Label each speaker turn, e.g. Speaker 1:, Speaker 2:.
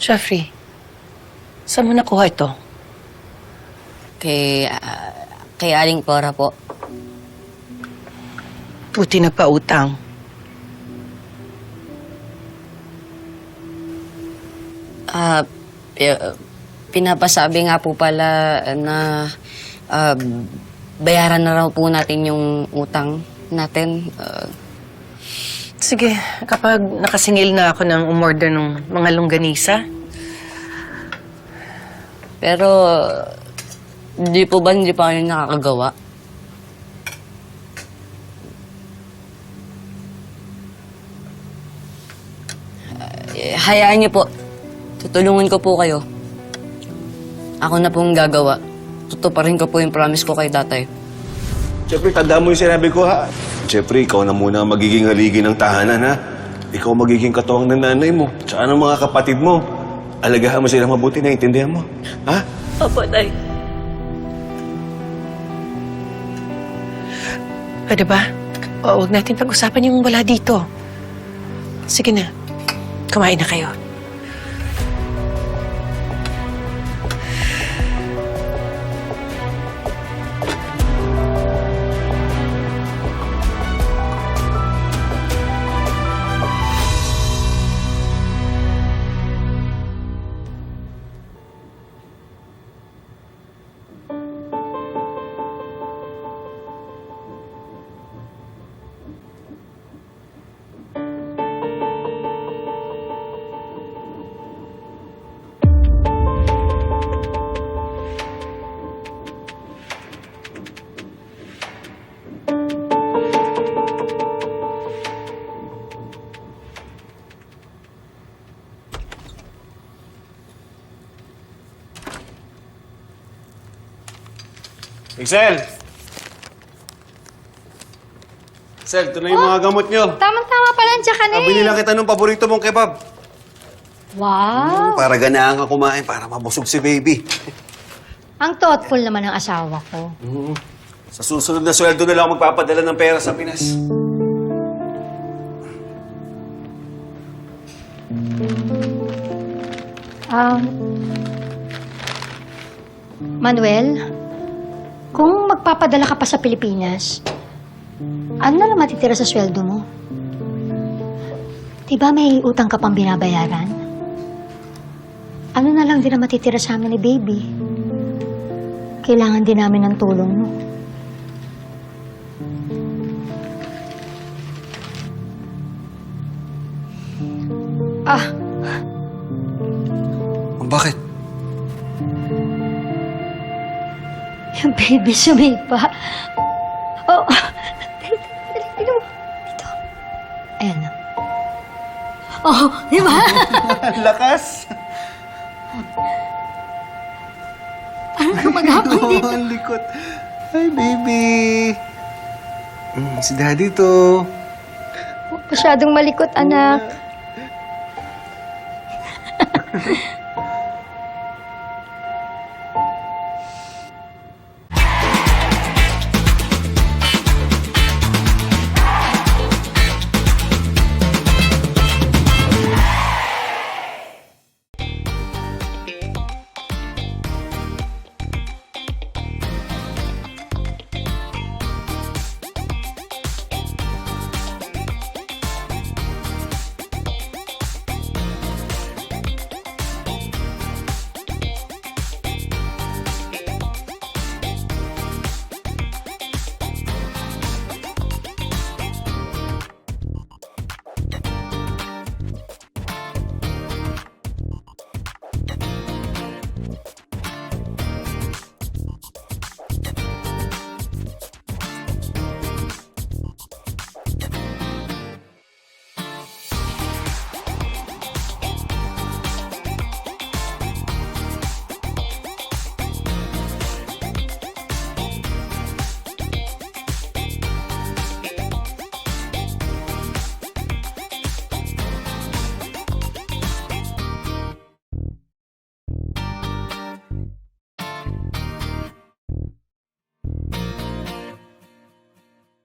Speaker 1: Jeffrey, saan mo nakuha ito?
Speaker 2: Kay, ah, kay Aling Cora po.
Speaker 1: Buti na pautang.
Speaker 2: Ah, pi- pinapasabi nga po pala na ah, bayaran na raw po natin yung utang natin. Ah,
Speaker 1: Sige, kapag nakasingil na ako ng umorder ng mga longganisa,
Speaker 2: pero, di po ba hindi pa kayo nakakagawa? Eh, hayaan niyo po. Tutulungan ko po kayo. Ako na pong gagawa. Tutuparin ko po yung promise ko kay tatay.
Speaker 3: Jeffrey, tandaan mo yung sinabi ko, ha? Jeffrey, ikaw na muna magiging haligi ng tahanan, ha? Ikaw magiging katuwang ng nanay mo, tsaka ng mga kapatid mo. Alagahan mo sila mabuti, naiintindihan mo. Ha?
Speaker 1: Opo, Day. Pwede ba? O, huwag natin pag-usapan yung wala dito. Sige na. Kumain na kayo.
Speaker 3: Excel! Excel, ito na yung mga gamot nyo.
Speaker 4: Tamang-tama pala, nandiyan ka na
Speaker 3: Nabili
Speaker 4: eh.
Speaker 3: lang kita nung paborito mong kebab.
Speaker 4: Wow!
Speaker 3: Para ganahan ka kumain, para mabusog si baby.
Speaker 4: Ang thoughtful naman ng asawa ko.
Speaker 3: Sa susunod na sweldo na lang ako magpapadala ng pera sa Pinas.
Speaker 4: Um, Manuel, kung magpapadala ka pa sa Pilipinas, ano na lang matitira sa sweldo mo? Diba may utang ka pang binabayaran? Ano na lang din ang matitira sa amin ni baby? Kailangan din namin ng tulong mo. Baby, sumipa. Oh, dali, dali, dali mo. Dito. Ayan na. Oh, di ba?
Speaker 3: Lakas!
Speaker 4: Parang kumagapang dito.
Speaker 3: Oh, ang likot. Hi, baby. Mm, si daddy to.
Speaker 4: Masyadong malikot, anak.